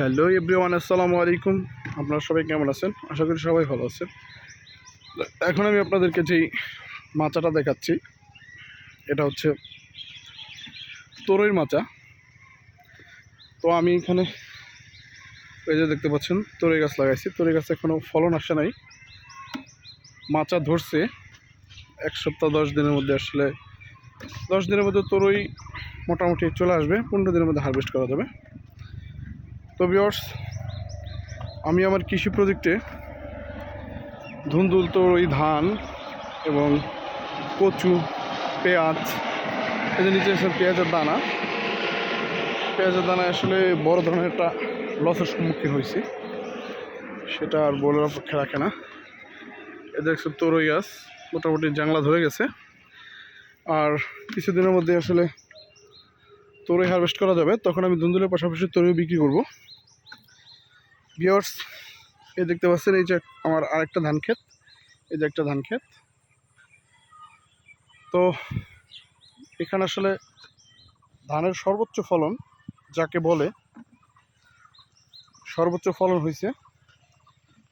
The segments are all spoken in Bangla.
হ্যালো এভরিওয়ান, আসসালামু আলাইকুম। আপনারা সবাই কেমন আছেন? আশা করি সবাই ভালো আছেন। এখন আমি আপনাদেরকে যেই মাচাটা দেখাচ্ছি, এটা হচ্ছে তরৈর মাচা। তো আমি এখানে এই যে দেখতে পাচ্ছেন, তরই গাছ লাগাইছি। তরই গাছে এখনও ফলন আসে নাই। মাচা ধরছে। এক সপ্তাহ, দশ দিনের মধ্যে আসলে, দশ দিনের মধ্যে তরই মোটামুটি চলে আসবে। পনেরো দিনের মধ্যে হারভেস্ট করা যাবে। তো ভিওর্স আমি আমার কৃষি প্রজেক্টে ধুন্দুল তরই ধান এবং কচু, পেঁয়াজ যে নিচে এসে পেঁয়াজের দানা। পেঁয়াজের দানা আসলে বড় ধরনের একটা লসের সম্মুখীন হয়েছি। সেটা আর বলার অপেক্ষা রাখে না। এ দেখছ তরই গাছ, মোটামুটি জাংলা ধরে গেছে। আর কিছুদিনের মধ্যে আসলে তরই হারভেস্ট করা যাবে। তখন আমি ধুন্দুলের পাশাপাশি তরই বিক্রি করব। ভিওর্স এই দেখতে পাচ্ছেন, এই যে আমার আরেকটা ধান ক্ষেত, এই যে একটা ধান ক্ষেত। তো এখানে আসলে ধানের সর্বোচ্চ ফলন যাকে বলে, সর্বোচ্চ ফলন হয়েছে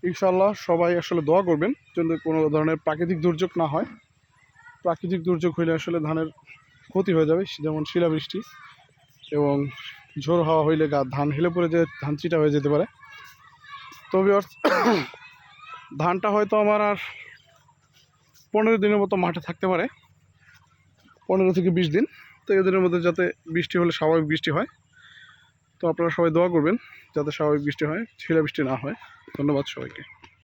ইনশাল্লাহ সবাই আসলে দোয়া করবেন যেন কোনো ধরনের প্রাকৃতিক দুর্যোগ না হয়। প্রাকৃতিক দুর্যোগ হইলে আসলে ধানের ক্ষতি হয়ে যাবে, যেমন শিলাবৃষ্টি এবং ঝোড় হাওয়া হইলে গা ধান হেলে পড়ে যে ধান চিটা হয়ে যেতে পারে। তবে ধানটা হয়তো আমার আর পনেরো দিনের মতো মাঠে থাকতে পারে। পনেরো থেকে বিশ দিন। তো এদিনের মধ্যে যাতে বৃষ্টি হলে স্বাভাবিক বৃষ্টি হয়। তো আপনারা সবাই দোয়া করবেন যাতে স্বাভাবিক বৃষ্টি হয় শিলাবৃষ্টি না হয়। ধন্যবাদ সবাইকে।